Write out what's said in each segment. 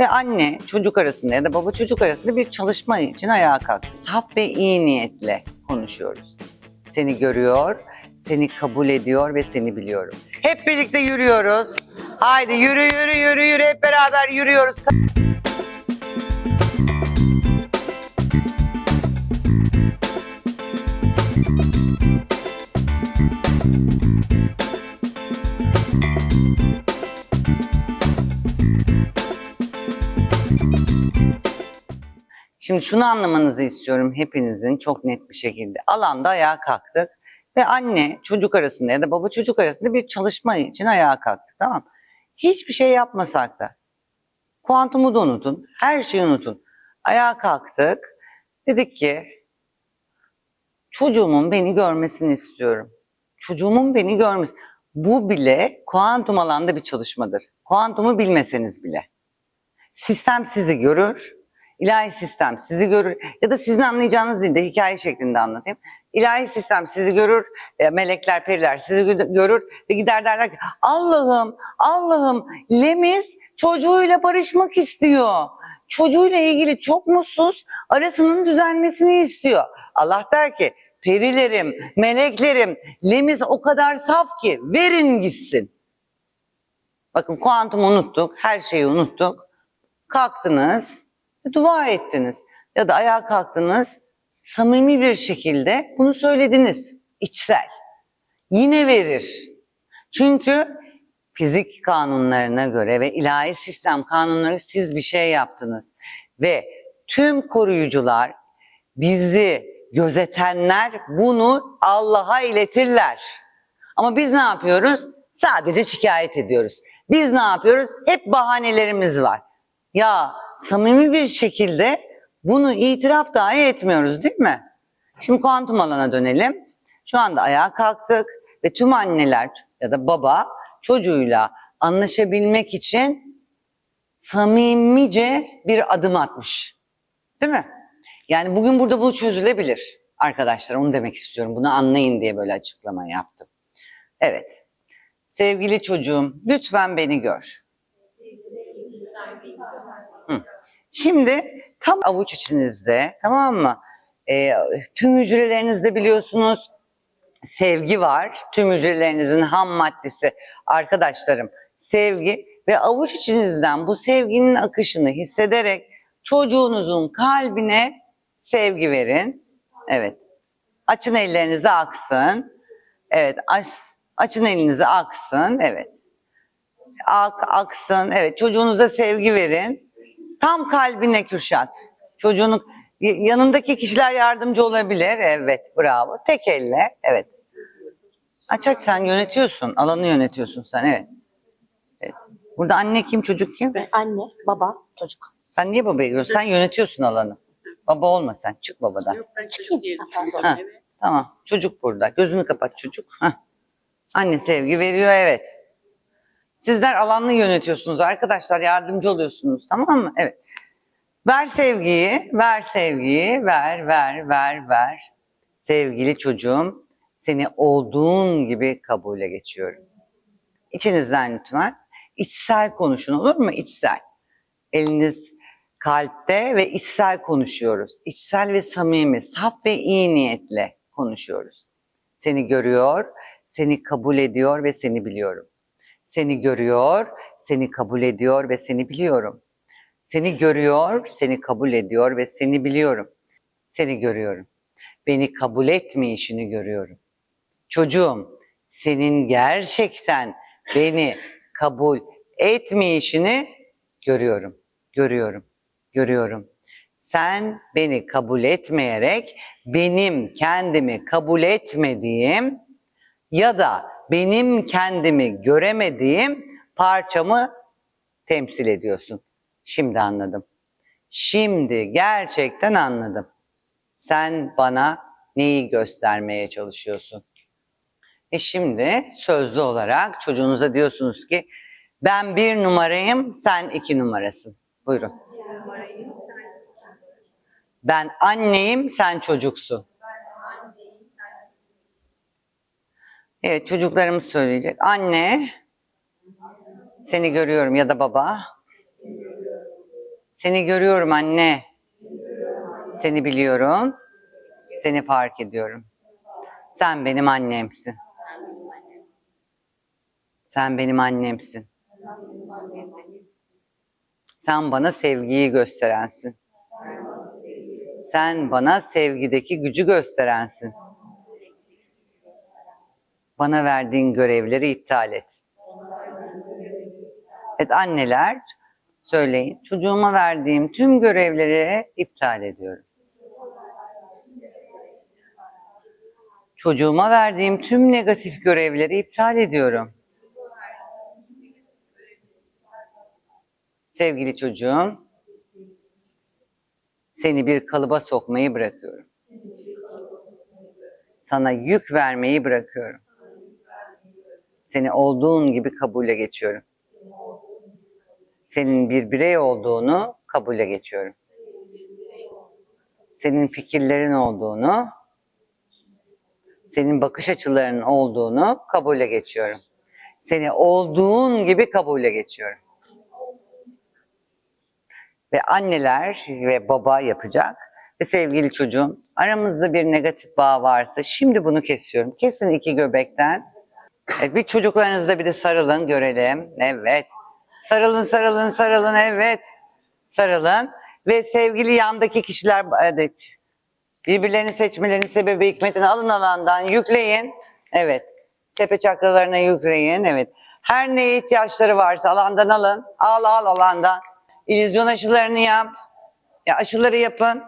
Ve anne çocuk arasında ya da baba çocuk arasında bir çalışma için ayağa kalktı. Saf ve iyi niyetle konuşuyoruz. Seni görüyor, seni kabul ediyor ve seni biliyorum. Hep birlikte yürüyoruz. Haydi yürü yürü yürü yürü hep beraber yürüyoruz. Şimdi şunu anlamanızı istiyorum hepinizin çok net bir şekilde. Alanda ayağa kalktık ve anne çocuk arasında ya da baba çocuk arasında bir çalışma için ayağa kalktık tamam? Hiçbir şey yapmasak da kuantumu da unutun, her şeyi unutun. Ayağa kalktık, dedik ki çocuğumun beni görmesini istiyorum. Çocuğumun beni görmesi. Bu bile kuantum alanda bir çalışmadır. Kuantumu bilmeseniz bile. Sistem sizi görür, İlahi sistem sizi görür ya da sizin anlayacağınız dilde hikaye şeklinde anlatayım. İlahi sistem sizi görür, e, melekler, periler sizi gö- görür ve gider derler ki Allah'ım, Allah'ım Lemiz çocuğuyla barışmak istiyor. Çocuğuyla ilgili çok mutsuz, arasının düzelmesini istiyor. Allah der ki perilerim, meleklerim, Lemiz o kadar saf ki verin gitsin. Bakın kuantum unuttuk, her şeyi unuttuk. Kalktınız, dua ettiniz ya da ayağa kalktınız, samimi bir şekilde bunu söylediniz, içsel. Yine verir. Çünkü fizik kanunlarına göre ve ilahi sistem kanunları siz bir şey yaptınız. Ve tüm koruyucular, bizi gözetenler bunu Allah'a iletirler. Ama biz ne yapıyoruz? Sadece şikayet ediyoruz. Biz ne yapıyoruz? Hep bahanelerimiz var. Ya samimi bir şekilde bunu itiraf dahi etmiyoruz değil mi? Şimdi kuantum alana dönelim. Şu anda ayağa kalktık ve tüm anneler ya da baba çocuğuyla anlaşabilmek için samimice bir adım atmış. Değil mi? Yani bugün burada bu çözülebilir arkadaşlar. Onu demek istiyorum. Bunu anlayın diye böyle açıklama yaptım. Evet. Sevgili çocuğum lütfen beni gör. Şimdi tam avuç içinizde tamam mı? Ee, tüm hücrelerinizde biliyorsunuz sevgi var. Tüm hücrelerinizin ham maddesi arkadaşlarım sevgi ve avuç içinizden bu sevginin akışını hissederek çocuğunuzun kalbine sevgi verin. Evet. Açın ellerinizi aksın. Evet. Aç, açın elinizi aksın. Evet. Ak, aksın. Evet. Çocuğunuza sevgi verin. Tam kalbine Kürşat. Çocuğunun yanındaki kişiler yardımcı olabilir. Evet. Bravo. Tek elle. Evet. Aç aç sen yönetiyorsun. Alanı yönetiyorsun sen. Evet. evet. Burada anne kim çocuk kim? Ve anne, baba, çocuk. Sen niye babaya giriyorsun? Sen yönetiyorsun alanı. Baba olma sen. Çık babadan. Yok ben çocuk diye Ha, tamam. Çocuk burada. Gözünü kapat çocuk. Hah. Anne sevgi veriyor evet. Sizler alanlı yönetiyorsunuz arkadaşlar. Yardımcı oluyorsunuz tamam mı? Evet. Ver sevgiyi, ver sevgiyi, ver, ver, ver, ver. Sevgili çocuğum, seni olduğun gibi kabule geçiyorum. İçinizden lütfen. İçsel konuşun olur mu? İçsel. Eliniz kalpte ve içsel konuşuyoruz. İçsel ve samimi, saf ve iyi niyetle konuşuyoruz. Seni görüyor, seni kabul ediyor ve seni biliyorum. Seni görüyor, seni kabul ediyor ve seni biliyorum. Seni görüyor, seni kabul ediyor ve seni biliyorum. Seni görüyorum. Beni kabul etmeyişini görüyorum. Çocuğum, senin gerçekten beni kabul etmeyişini görüyorum. Görüyorum. Görüyorum. Sen beni kabul etmeyerek benim kendimi kabul etmediğim ya da benim kendimi göremediğim parçamı temsil ediyorsun. Şimdi anladım. Şimdi gerçekten anladım. Sen bana neyi göstermeye çalışıyorsun? E şimdi sözlü olarak çocuğunuza diyorsunuz ki ben bir numarayım, sen iki numarasın. Buyurun. Ben anneyim, sen çocuksun. Evet, çocuklarımız söyleyecek. Anne, seni görüyorum ya da baba. Seni görüyorum anne. Seni biliyorum. Seni fark ediyorum. Sen benim annemsin. Sen benim annemsin. Sen bana sevgiyi gösterensin. Sen bana sevgideki gücü gösterensin. Bana verdiğin görevleri iptal et. Evet anneler söyleyin. Çocuğuma verdiğim tüm görevleri iptal ediyorum. Çocuğuma verdiğim tüm negatif görevleri iptal ediyorum. Sevgili çocuğum, seni bir kalıba sokmayı bırakıyorum. Sana yük vermeyi bırakıyorum. Seni olduğun gibi kabule geçiyorum. Senin bir birey olduğunu kabule geçiyorum. Senin fikirlerin olduğunu, senin bakış açılarının olduğunu kabule geçiyorum. Seni olduğun gibi kabule geçiyorum. Ve anneler ve baba yapacak. Ve sevgili çocuğum aramızda bir negatif bağ varsa şimdi bunu kesiyorum. Kesin iki göbekten. Bir çocuklarınızda bir de sarılın görelim. Evet. Sarılın sarılın sarılın evet. Sarılın. Ve sevgili yandaki kişiler evet, birbirlerini seçmelerinin sebebi hikmetini alın alandan yükleyin. Evet. Tepe çakralarına yükleyin. Evet. Her neye ihtiyaçları varsa alandan alın. Al al alandan. İllüzyon aşılarını yap. Ya aşıları yapın.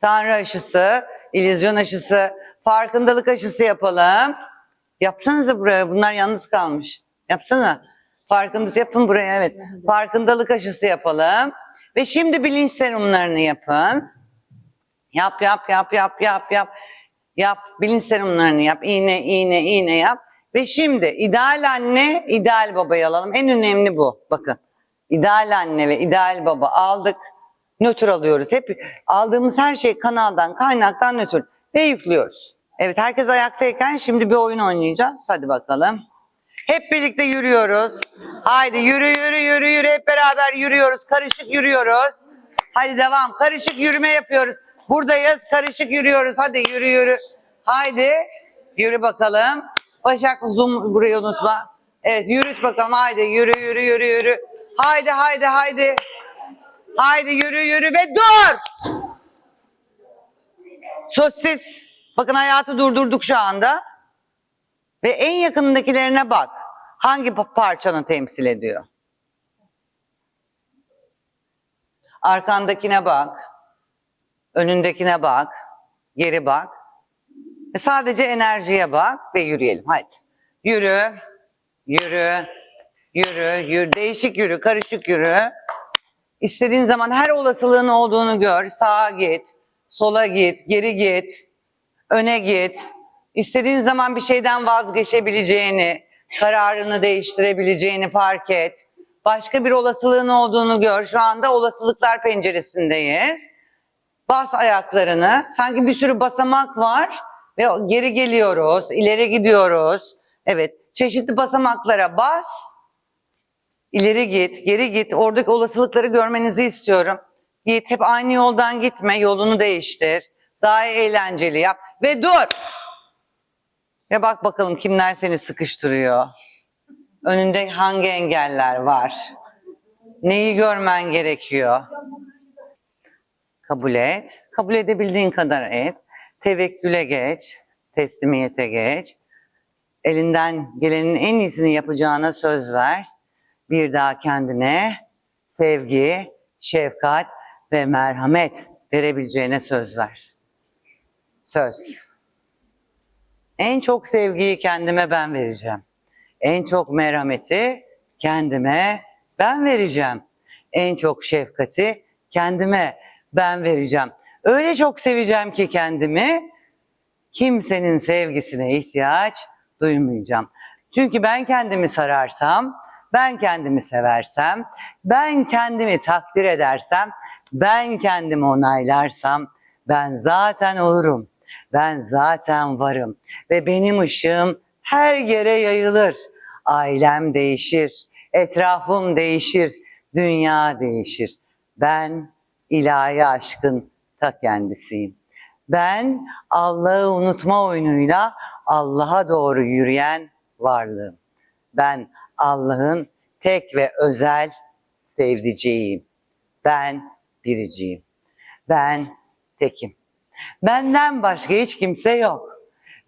Tanrı aşısı, illüzyon aşısı, farkındalık aşısı yapalım. Yapsanıza buraya. Bunlar yalnız kalmış. Yapsana. Farkındalık yapın buraya evet. Farkındalık aşısı yapalım. Ve şimdi bilinç serumlarını yapın. Yap yap yap yap yap yap. Yap bilinç serumlarını yap. İğne iğne iğne yap. Ve şimdi ideal anne, ideal babayı alalım. En önemli bu. Bakın. İdeal anne ve ideal baba aldık. Nötr alıyoruz. Hep aldığımız her şey kanaldan, kaynaktan nötr. Ve yüklüyoruz. Evet herkes ayaktayken şimdi bir oyun oynayacağız. Hadi bakalım. Hep birlikte yürüyoruz. Haydi yürü yürü yürü yürü. Hep beraber yürüyoruz. Karışık yürüyoruz. Hadi devam. Karışık yürüme yapıyoruz. Buradayız. Karışık yürüyoruz. Hadi yürü yürü. Haydi. Yürü bakalım. Başak zoom burayı unutma. Evet yürüt bakalım. Haydi yürü yürü yürü yürü. Haydi haydi haydi. Haydi yürü yürü ve dur. Sosis. Bakın hayatı durdurduk şu anda. Ve en yakındakilerine bak. Hangi pa- parçanı temsil ediyor? Arkandakine bak. Önündekine bak. Geri bak. E sadece enerjiye bak ve yürüyelim. Haydi. Yürü. Yürü. Yürü. Yürü. Değişik yürü. Karışık yürü. İstediğin zaman her olasılığın olduğunu gör. Sağa git. Sola git. Geri git. Öne git. İstediğin zaman bir şeyden vazgeçebileceğini, kararını değiştirebileceğini fark et. Başka bir olasılığın olduğunu gör. Şu anda olasılıklar penceresindeyiz. Bas ayaklarını. Sanki bir sürü basamak var ve geri geliyoruz, ileri gidiyoruz. Evet, çeşitli basamaklara bas. İleri git, geri git. Oradaki olasılıkları görmenizi istiyorum. Git, hep aynı yoldan gitme, yolunu değiştir. Daha eğlenceli yap ve dur. Ve bak bakalım kimler seni sıkıştırıyor. Önünde hangi engeller var? Neyi görmen gerekiyor? Kabul et. Kabul edebildiğin kadar et. Tevekküle geç. Teslimiyete geç. Elinden gelenin en iyisini yapacağına söz ver. Bir daha kendine sevgi, şefkat ve merhamet verebileceğine söz ver. Söz. En çok sevgiyi kendime ben vereceğim. En çok merhameti kendime ben vereceğim. En çok şefkati kendime ben vereceğim. Öyle çok seveceğim ki kendimi kimsenin sevgisine ihtiyaç duymayacağım. Çünkü ben kendimi sararsam, ben kendimi seversem, ben kendimi takdir edersem, ben kendimi onaylarsam ben zaten olurum. Ben zaten varım ve benim ışığım her yere yayılır. Ailem değişir, etrafım değişir, dünya değişir. Ben ilahi aşkın ta kendisiyim. Ben Allah'ı unutma oyunuyla Allah'a doğru yürüyen varlığım. Ben Allah'ın tek ve özel sevdiceğiyim. Ben biriciyim. Ben tekim. Benden başka hiç kimse yok.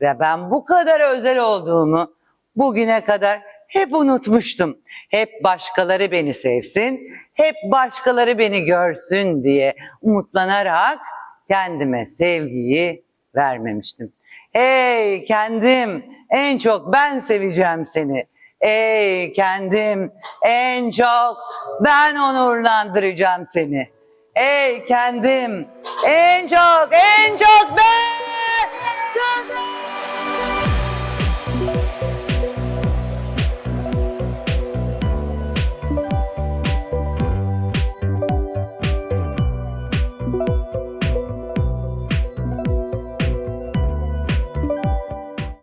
Ve ben bu kadar özel olduğumu bugüne kadar hep unutmuştum. Hep başkaları beni sevsin, hep başkaları beni görsün diye umutlanarak kendime sevgiyi vermemiştim. Ey kendim en çok ben seveceğim seni. Ey kendim en çok ben onurlandıracağım seni. Ey kendim en çok en çok ben çok